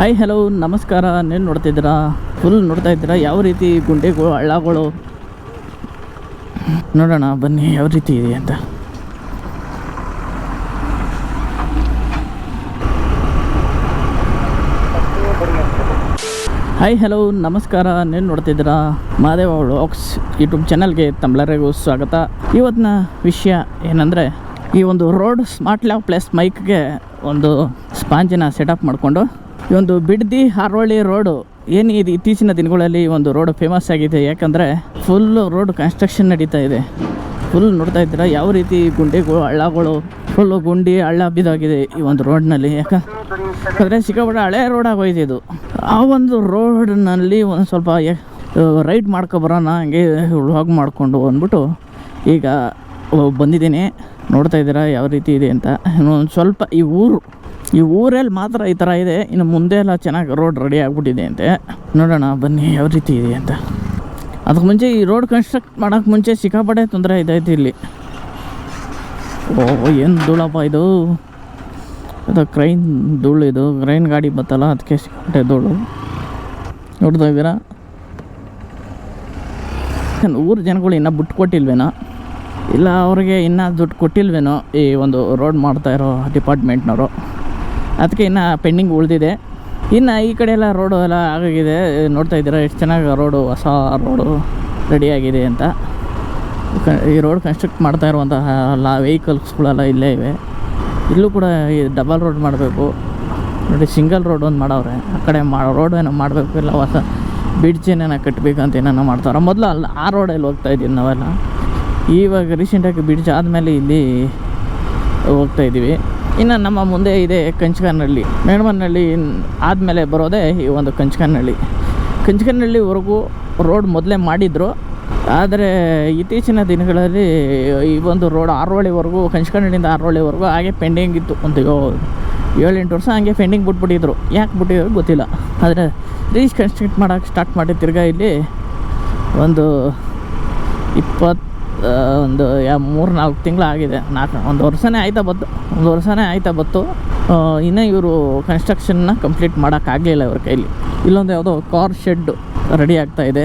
Hi hello ನಮಸ್ಕಾರ. ನೀನು ನೋಡ್ತಿದ್ದೀರಾ? ಫುಲ್ ನೋಡ್ತಾ ಇದ್ದೀರಾ? ಯಾವ ರೀತಿ ಗುಂಡೆಗಳು, ಹಳ್ಳಗಳು? ನೋಡೋಣ, ಬನ್ನಿ, ಯಾವ ರೀತಿ ಇದೆ ಅಂತ. ಹಾಯ್ ಹಲೋ ನಮಸ್ಕಾರ. ನೀನು ನೋಡ್ತಿದ್ದೀರಾ? ಮಹಾದೇವ ವ್ಲಾಗ್ಸ್ ಯೂಟ್ಯೂಬ್ ಚಾನಲ್ಗೆ ತಮ್ಮೆಲ್ಲರಿಗೂ ಸ್ವಾಗತ. ಇವತ್ತಿನ ವಿಷಯ ಏನಂದರೆ, ಈ ಒಂದು ರೋಡ್ ಸ್ಮಾರ್ಟ್ ಲ್ಯಾಬ್ ಪ್ಲಸ್ ಮೈಕ್ಗೆ ಒಂದು ಸ್ಪಾಂಜಿನ ಸೆಟಪ್ ಮಾಡಿಕೊಂಡು ಈ ಒಂದು ಬಿಡ್ದಿ ಹಾರೋಳಿ ರೋಡು. ಏನು ಇದು ಇತ್ತೀಚಿನ ದಿನಗಳಲ್ಲಿ ಒಂದು ರೋಡ್ ಫೇಮಸ್ ಆಗಿದೆ? ಯಾಕಂದರೆ ಫುಲ್ ರೋಡ್ ಕನ್ಸ್ಟ್ರಕ್ಷನ್ ನಡೀತಾ ಇದೆ. ಫುಲ್ ನೋಡ್ತಾ ಇದ್ದೀರಾ? ಯಾವ ರೀತಿ ಗುಂಡಿಗಳು, ಹಳ್ಳಗಳು ಫುಲ್ಲು ಗುಂಡಿ, ಹಳ್ಳ ಬಿದ್ದಾಗಿದೆ ಈ ಒಂದು ರೋಡ್ನಲ್ಲಿ. ಯಾಕಂದರೆ ಸಿಕ್ಕಾಪಟ್ಟೆ ಹಳೆ ರೋಡ್ ಆಗೋಯ್ತು ಇದು. ಆ ಒಂದು ರೋಡ್ನಲ್ಲಿ ಒಂದು ಸ್ವಲ್ಪ ರೈಡ್ ಮಾಡ್ಕೊಬರೋಣ ಹಂಗೆ ವ್ಲಾಗ್ ಮಾಡಿಕೊಂಡು ಅಂದ್ಬಿಟ್ಟು ಈಗ ಬಂದಿದ್ದೀನಿ. ನೋಡ್ತಾ ಇದ್ದೀರಾ? ಯಾವ ರೀತಿ ಇದೆ ಅಂತ. ಒಂದು ಸ್ವಲ್ಪ ಈ ಊರು ಈ ಊರಲ್ಲಿ ಮಾತ್ರ ಈ ಥರ ಇದೆ. ಇನ್ನು ಮುಂದೆ ಎಲ್ಲ ಚೆನ್ನಾಗಿ ರೋಡ್ ರೆಡಿ ಆಗಿಬಿಟ್ಟಿದೆ ಅಂತೆ. ನೋಡೋಣ, ಬನ್ನಿ, ಯಾವ ರೀತಿ ಇದೆ ಅಂತ. ಅದಕ್ಕೆ ಮುಂಚೆ ಈ ರೋಡ್ ಕನ್ಸ್ಟ್ರಕ್ಟ್ ಮಾಡೋಕ್ಕೆ ಮುಂಚೆ ಸಿಕ್ಕಾಪಟ್ಟೆ ತೊಂದರೆ ಇದಾಯ್ತು ಇಲ್ಲಿ. ಓ, ಏನು ಧೂಳಪ್ಪ ಇದು. ಅದು ಕ್ರೈನ್ ಧೂಳು ಇದು. ಕ್ರೈನ್ ಗಾಡಿ ಬತ್ತಲ್ಲ, ಅದಕ್ಕೆ ಸಿಕ್ಕಾಪಟ್ಟೆ ಧೂಳು. ನೋಡ್ತಾ ಇದ್ದೀರಾ? ಊರು ಜನಗಳು ಇನ್ನೂ ಬಿಟ್ಟು ಕೊಟ್ಟಿಲ್ವೇನೋ? ಇಲ್ಲ, ಅವ್ರಿಗೆ ಇನ್ನೂ ದುಡ್ಡು ಕೊಟ್ಟಿಲ್ವೇನೋ ಈ ಒಂದು ರೋಡ್ ಮಾಡ್ತಾ ಇರೋ ಡಿಪಾರ್ಟ್ಮೆಂಟ್ನವರು ಅದಕ್ಕೆ ಇನ್ನು ಪೆಂಡಿಂಗ್ ಉಳಿದಿದೆ. ಇನ್ನು ಈ ಕಡೆ ಎಲ್ಲ ರೋಡು ಎಲ್ಲ ಆಗಾಗಿದೆ. ನೋಡ್ತಾ ಇದ್ದೀರಾ, ಎಷ್ಟು ಚೆನ್ನಾಗಿ ರೋಡು ಹೊಸ ರೋಡು ರೆಡಿಯಾಗಿದೆ ಅಂತ. ಈ ರೋಡ್ ಕನ್ಸ್ಟ್ರಕ್ಟ್ ಮಾಡ್ತಾ ಇರುವಂತಹ ಲಾ ವೆಹಿಕಲ್ಸ್ಗಳೆಲ್ಲ ಇಲ್ಲೇ ಇವೆ. ಇಲ್ಲೂ ಕೂಡ ಈ ಡಬಲ್ ರೋಡ್ ಮಾಡಬೇಕು. ನೋಡಿ ಸಿಂಗಲ್ ರೋಡ್ ಒಂದು ಮಾಡವ್ರೆ. ಆ ಕಡೆ ಮಾ ರೋಡ್ ಏನೋ ಮಾಡಬೇಕು, ಇಲ್ಲ ಹೊಸ ಬ್ರಿಡ್ಜ್ ಕಟ್ಟಬೇಕು ಕಟ್ಟಬೇಕಂತ ಏನೇನೋ ಮಾಡ್ತಾರೆ ಮೊದಲು ಅಲ್ಲಿ ಆ ರೋಡಲ್ಲಿ ಹೋಗ್ತಾ ಇದ್ದೀವಿ ನಾವೆಲ್ಲ. ಇವಾಗ ರೀಸೆಂಟಾಗಿ ಬ್ರಿಡ್ಜ್ ಆದಮೇಲೆ ಇಲ್ಲಿ ಹೋಗ್ತಾ ಇದ್ದೀವಿ. ಇನ್ನು ನಮ್ಮ ಮುಂದೆ ಇದೆ ಕಂಚಕನಹಳ್ಳಿ. ಮೇಣಮನಹಳ್ಳಿ ಆದಮೇಲೆ ಬರೋದೇ ಈ ಒಂದು ಕಂಚಕನಹಳ್ಳಿ. ಕಂಚಕನಹಳ್ಳಿವರೆಗೂ ರೋಡ್ ಮೊದಲೇ ಮಾಡಿದ್ರು. ಆದರೆ ಇತ್ತೀಚಿನ ದಿನಗಳಲ್ಲಿ ಈ ಒಂದು ರೋಡ್ ಆರೋಳಿವರೆಗೂ ಕಂಚಕನಹಳ್ಳಿಯಿಂದ ಆರೋಳಿವರೆಗೂ ಹಾಗೆ ಪೆಂಡಿಂಗ್ ಇತ್ತು. ಒಂದು ಏಳೆಂಟು ವರ್ಷ ಹಾಗೆ ಪೆಂಡಿಂಗ್ ಬಿಟ್ಬಿಟ್ಟಿದ್ರು. ಯಾಕೆ ಬಿಟ್ಟಿದ್ರು ಗೊತ್ತಿಲ್ಲ. ಆದರೆ ರೀಚ್ ಕನ್ಸ್ಟ್ರಕ್ಟ್ ಮಾಡೋಕ್ಕೆ ಸ್ಟಾರ್ಟ್ ಮಾಡಿ ತಿರ್ಗಾ ಇಲ್ಲಿ ಒಂದು ಇಪ್ಪತ್ತು ಒಂದು ಮೂರು ನಾಲ್ಕು ತಿಂಗಳು ಆಗಿದೆ ನಾಲ್ಕು, ಒಂದು ವರ್ಷನೇ ಆಯ್ತಾ ಬತ್ತು. ಒಂದು ವರ್ಷನೇ ಆಯ್ತಾ ಬತ್ತು. ಇನ್ನೂ ಇವರು ಕನ್ಸ್ಟ್ರಕ್ಷನ್ನ ಕಂಪ್ಲೀಟ್ ಮಾಡೋಕ್ಕಾಗಲಿಲ್ಲ ಇವ್ರ ಕೈಲಿ. ಇಲ್ಲೊಂದು ಯಾವುದೋ ಕಾರ್ ಶೆಡ್ ರೆಡಿ ಆಗ್ತಾ ಇದೆ.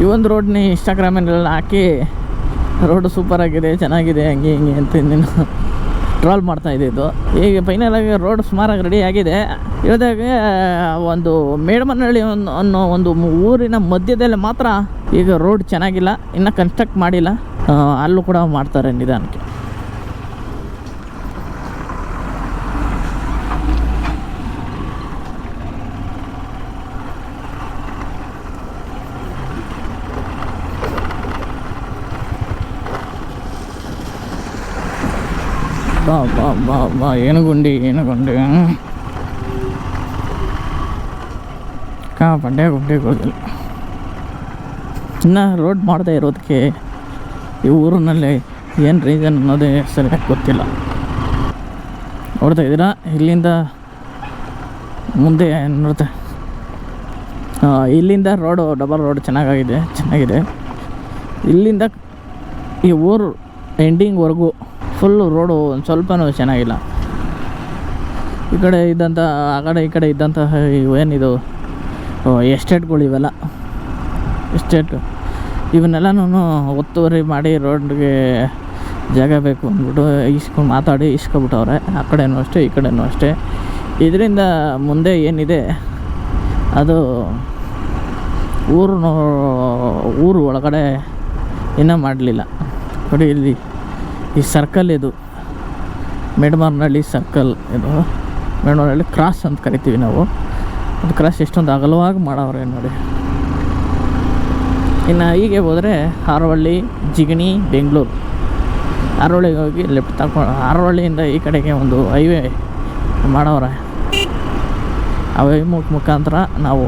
ಈ ಒಂದು ರೋಡ್ನ ಇನ್ಸ್ಟಾಗ್ರಾಮಲ್ಲೆಲ್ಲ ಹಾಕಿ ರೋಡು ಸೂಪರಾಗಿದೆ ಚೆನ್ನಾಗಿದೆ, ಹಂಗೆ ಹಿಂಗೆ ಅಂತ ನೀನು ಟ್ರಾಲ್ ಮಾಡ್ತಾ ಇದು ಈಗ ಫೈನಲಾಗಿ ರೋಡ್ ಸುಮಾರಾಗಿ ರೆಡಿ ಆಗಿದೆ. ಇಳಿದಾಗ ಒಂದು ಮೇಡಮನಹಳ್ಳಿ ಅನ್ನೋ ಒಂದು ಊರಿನ ಮಧ್ಯದಲ್ಲಿ ಮಾತ್ರ ಈಗ ರೋಡ್ ಚೆನ್ನಾಗಿಲ್ಲ, ಇನ್ನೂ ಕನ್ಸ್ಟ್ರಕ್ಟ್ ಮಾಡಿಲ್ಲ. ಅಲ್ಲೂ ಕೂಡ ಮಾಡ್ತಾರೆ ನಿಧಾನಕ್ಕೆ. ಬಾ ಬಾ ಬಾ ಬಾ, ಏನು ಗುಂಡಿ ಏನು ಗುಂಡಿ? ಕಾ ಬಂಡೆ ಗುಂಡಿಗಳಿಲ್ಲ ಇನ್ನು ರೋಡ್ ಮಾಡದೇ ಇರೋದಕ್ಕೆ ಈ ಊರಿನಲ್ಲಿ ಏನು ರೀಸನ್ ಅನ್ನೋದೇ ಸರಿಯಾಗಿ ಗೊತ್ತಿಲ್ಲ. ನೋಡ್ತಾ ಇದ್ದೀರಾ? ಇಲ್ಲಿಂದ ಮುಂದೆ ನೋಡ್ತಾ ಇಲ್ಲಿಂದ ರೋಡು ಡಬಲ್ ರೋಡ್ ಚೆನ್ನಾಗಾಗಿದೆ, ಚೆನ್ನಾಗಿದೆ. ಇಲ್ಲಿಂದ ಈ ಊರು ಎಂಡಿಂಗ್ವರೆಗೂ ಫುಲ್ಲು ರೋಡು ಒಂದು ಸ್ವಲ್ಪನೂ ಚೆನ್ನಾಗಿಲ್ಲ. ಈ ಕಡೆ ಇದ್ದಂಥ ಆ ಕಡೆ ಈ ಕಡೆ ಇದ್ದಂತಹ ಏನಿದು? ಎಸ್ಟೇಟ್ಗಳು ಇವೆಲ್ಲ. ಎಸ್ಟೇಟ್ ಇವನ್ನೆಲ್ಲನೂ ಒತ್ತುವರಿ ಮಾಡಿ ರೋಡ್ಗೆ ಜಾಗ ಬೇಕು ಅಂದ್ಬಿಟ್ಟು ಇಸ್ಕೊಂಡು ಮಾತಾಡಿ ಇಸ್ಕೊಬಿಟ್ಟವ್ರೆ ಆ ಕಡೆನೂ ಅಷ್ಟೇ, ಈ ಕಡೆನೂ ಅಷ್ಟೇ. ಇದರಿಂದ ಮುಂದೆ ಏನಿದೆ, ಅದು ಊರು ಊರು ಒಳಗಡೆ ಇನ್ನೂ ಮಾಡಲಿಲ್ಲ. ನೋಡಿ ಇಲ್ಲಿ, ಈ ಸರ್ಕಲ್ ಇದು ಮೇಡ್ಮಾರ್ನಹಳ್ಳಿ ಸರ್ಕಲ್ ಇದು. ಮೇಡಮರನಳ್ಳಿ ಕ್ರಾಸ್ ಅಂತ ಕರಿತೀವಿ ನಾವು. ಅದು ಕ್ರಾಸ್ ಎಷ್ಟೊಂದು ಅಗಲವಾಗಿ ಮಾಡವ್ರೆ ನೋಡಿ. ಇನ್ನು ಹೀಗೆ ಹೋದರೆ ಹಾರವಳ್ಳಿ ಜಿಗಣಿ, ಬೆಂಗಳೂರು. ಹಾರೋಳಿಗೆ ಹೋಗಿ ಲೆಫ್ಟ್ ತಗೊಂಡು ಹಾರವಳ್ಳಿಯಿಂದ ಈ ಕಡೆಗೆ ಒಂದು ಹೈವೇ ಮಾಡವ್ರೆ. ಆ ಹೈವೇ ಮುಖಾಂತರ ನಾವು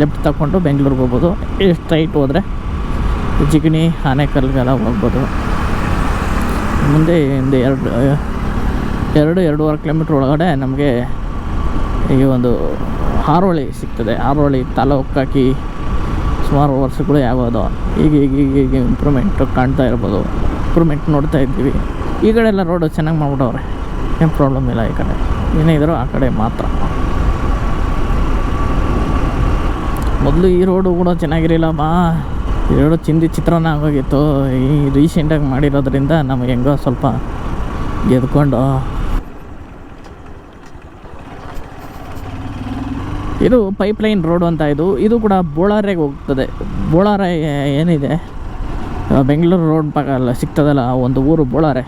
ಲೆಫ್ಟ್ ತಗೊಂಡು ಬೆಂಗ್ಳೂರಿಗೆ ಹೋಗ್ಬೋದು. ಸ್ಟ್ರೈಟ್ ಹೋದರೆ ಜಿಗಣಿ ಆನೆಕಲ್ಗೆಲ್ಲ ಹೋಗ್ಬೋದು. ಮುಂದೆ ಒಂದು ಎರಡು ಎರಡು, ಎರಡೂವರೆ ಕಿಲೋಮೀಟ್ರ್ ಒಳಗಡೆ ನಮಗೆ ಈ ಒಂದು ಹಾರೋಳಿ ಸಿಗ್ತದೆ. ಹಾರೋಳಿ ತಾಲೂಕಾಕಿ ಸುಮಾರು ವರ್ಷಗಳು ಆಗೋದು. ಈಗ ಈಗ ಈಗ ಈಗ ಇಂಪ್ರೂವ್ಮೆಂಟು ಕಾಣ್ತಾ ಇರ್ಬೋದು. ಇಂಪ್ರೂವ್ಮೆಂಟ್ ನೋಡ್ತಾ ಇದ್ದೀವಿ. ಈ ಕಡೆ ಎಲ್ಲ ರೋಡು ಚೆನ್ನಾಗಿ ಮಾಡ್ಬಿಟ್ಟವ್ರೆ. ಏನು ಪ್ರಾಬ್ಲಮ್ ಇಲ್ಲ ಈ ಕಡೆ. ಏನೇ ಇದ್ದರೂ ಆ ಕಡೆ ಮಾತ್ರ. ಮೊದಲು ಈ ರೋಡು ಕೂಡ ಚೆನ್ನಾಗಿರಲಿಲ್ಲ ಬಾ ಈ ರೋಡು ಚಿಂದಿ ಚಿತ್ರಾನ್ನ ಆಗೋಗಿತ್ತು. ಈ ರೀಸೆಂಟಾಗಿ ಮಾಡಿರೋದ್ರಿಂದ ನಮಗೆ ಹೆಂಗೋ ಸ್ವಲ್ಪ ಗೆದ್ಕೊಂಡು ಇದು ಪೈಪ್ಲೈನ್ ರೋಡ್ ಅಂತ ಇದು. ಇದು ಕೂಡ ಬೋಳಾರೆಗೆ ಹೋಗ್ತದೆ. ಬೋಳಾರೆ ಏನಿದೆ? ಬೆಂಗಳೂರು ರೋಡ್ ಪಕ್ಕ ಅಲ್ಲ ಸಿಗ್ತದಲ್ಲ ಒಂದು ಊರು ಬೋಳಾರೆ.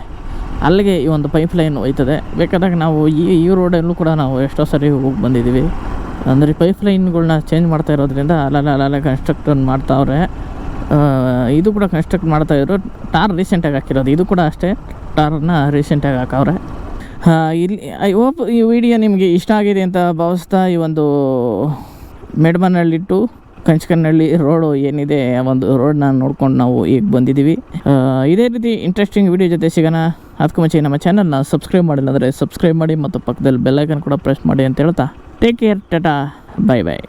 ಅಲ್ಲಿಗೆ ಈ ಒಂದು ಪೈಪ್ಲೈನ್ ಹೋಯ್ತದೆ. ಬೇಕಾದಾಗ ನಾವು ಈ ಈ ರೋಡಲ್ಲೂ ಕೂಡ ನಾವು ಎಷ್ಟೋ ಸರಿ ಹೋಗಿ ಬಂದಿದ್ದೀವಿ. ಅಂದರೆ ಪೈಪ್ಲೈನ್ಗಳನ್ನ ಚೇಂಜ್ ಮಾಡ್ತಾ ಇರೋದ್ರಿಂದ ಅಲ್ಲಲ್ಲ ಅಲ್ಲಲ್ಲ ಕನ್ಸ್ಟ್ರಕ್ಟ್ ಮಾಡ್ತಾವ್ರೆ. ಇದು ಕೂಡ ಕನ್ಸ್ಟ್ರಕ್ಟ್ ಮಾಡ್ತಾಯಿದ್ರು ಟಾರ್ ರೀಸೆಂಟಾಗಿ ಹಾಕಿರೋದು. ಇದು ಕೂಡ ಅಷ್ಟೇ. ಟಾರನ್ನ ರೀಸೆಂಟಾಗಿ ಹಾಕವ್ರೆ. ಇಲ್ಲಿ ಐ ಹೋಪ್ ಈ ವಿಡಿಯೋ ನಿಮಗೆ ಇಷ್ಟ ಆಗಿದೆ ಅಂತ ಭಾವಿಸ್ತಾ ಈ ಒಂದು ಮೆಡ್ಮನಹಳ್ಳಿ ಟು ಕಂಚಕನಹಳ್ಳಿ ರೋಡು ಏನಿದೆ ಆ ಒಂದು ರೋಡ್ನ ನೋಡ್ಕೊಂಡು ನಾವು ಈಗ ಬಂದಿದ್ದೀವಿ. ಇದೇ ರೀತಿ ಇಂಟ್ರೆಸ್ಟಿಂಗ್ ವಿಡಿಯೋ ಜೊತೆ ಸಿಗೋಣ. ಅದಕ್ಕೂ ಮುಂಚೆ ನಮ್ಮ ಚಾನಲ್ನ ಸಬ್ಸ್ಕ್ರೈಬ್ ಮಾಡಿಲ್ಲ ಅಂದರೆ ಸಬ್ಸ್ಕ್ರೈಬ್ ಮಾಡಿ ಮತ್ತು ಪಕ್ಕದಲ್ಲಿ ಬೆಲ್ಲೈಕನ್ ಕೂಡ ಪ್ರೆಸ್ ಮಾಡಿ ಅಂತ ಹೇಳ್ತಾ. Take care tata bye bye